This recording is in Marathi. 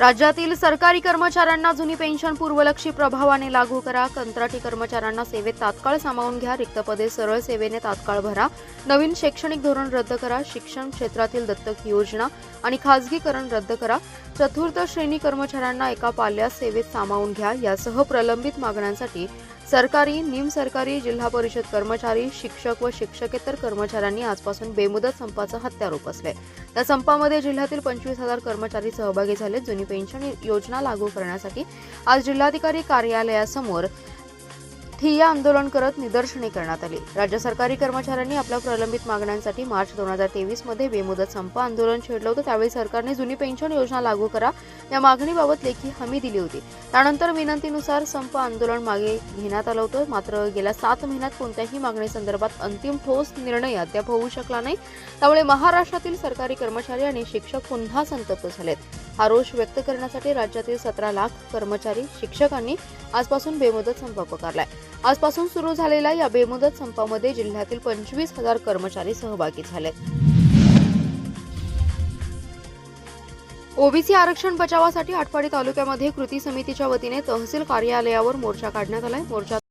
राज्यातील सरकारी कर्मचाऱ्यांना जुनी पेन्शन पूर्वलक्षी प्रभावाने लागू करा. कंत्राटी कर्मचाऱ्यांना सेवेत तात्काळ सामावून घ्या. रिक्त पदे सरळ सेवेने तात्काळ भरा. नवीन शैक्षणिक धोरण रद्द करा. शिक्षण क्षेत्रातील दत्तक योजना आणि खाजगीकरण रद्द करा. चतुर्थ श्रेणी कर्मचाऱ्यांना एका पाल्यास सेवेत सामावून घ्या. यासह प्रलंबित मागण्यांसाठी सरकारी निमसरकारी जिल्हा परिषद कर्मचारी शिक्षक व शिक्षकेतर कर्मचाऱ्यांनी आजपासून बेमुदत संपाचं हत्यारोप असले या संपामध्ये जिल्ह्यातील पंचवीस हजार कर्मचारी सहभागी झाले. जुनी पेन्शन योजना लागू करण्यासाठी आज जिल्हाधिकारी कार्यालयासमोर ठिय्या आंदोलन करत निदर्शने करण्यात आली. राज्य सरकारी कर्मचाऱ्यांनी आपल्या प्रलंबित मागण्यांसाठी मार्च दोन हजार तेवीसमध्ये बेमुदत संप आंदोलन छेडलं होतं. त्यावेळी सरकारने जुनी पेन्शन योजना लागू करा. या मागणीबाबत लेखी हमी दिली होती. त्यानंतर विनंतीनुसार संप आंदोलन मागे घेण्यात आलं होतं. मात्र गेल्या सात महिन्यात कोणत्याही मागणीसंदर्भात अंतिम ठोस निर्णय अद्याप होऊ शकला नाही. त्यामुळे महाराष्ट्रातील सरकारी कर्मचारी आणि शिक्षक पुन्हा संतप्त झालेत. हा रोष व्यक्त करण्यासाठी राज्यातील सतरा लाख कर्मचारी शिक्षकांनी आजपासून बेमुदत संप पुकारलाय. आजपासून सुरू झालेल्या या बेमुदत संपामध्ये जिल्ह्यातील पंचवीस हजार कर्मचारी सहभागी झालेत. ओबीसी आरक्षण बचावासाठी आटपाडी तालुक्यामध्ये कृती समितीच्या वतीने तहसील कार्यालयावर मोर्चा काढण्यात आलाय. मोर्चा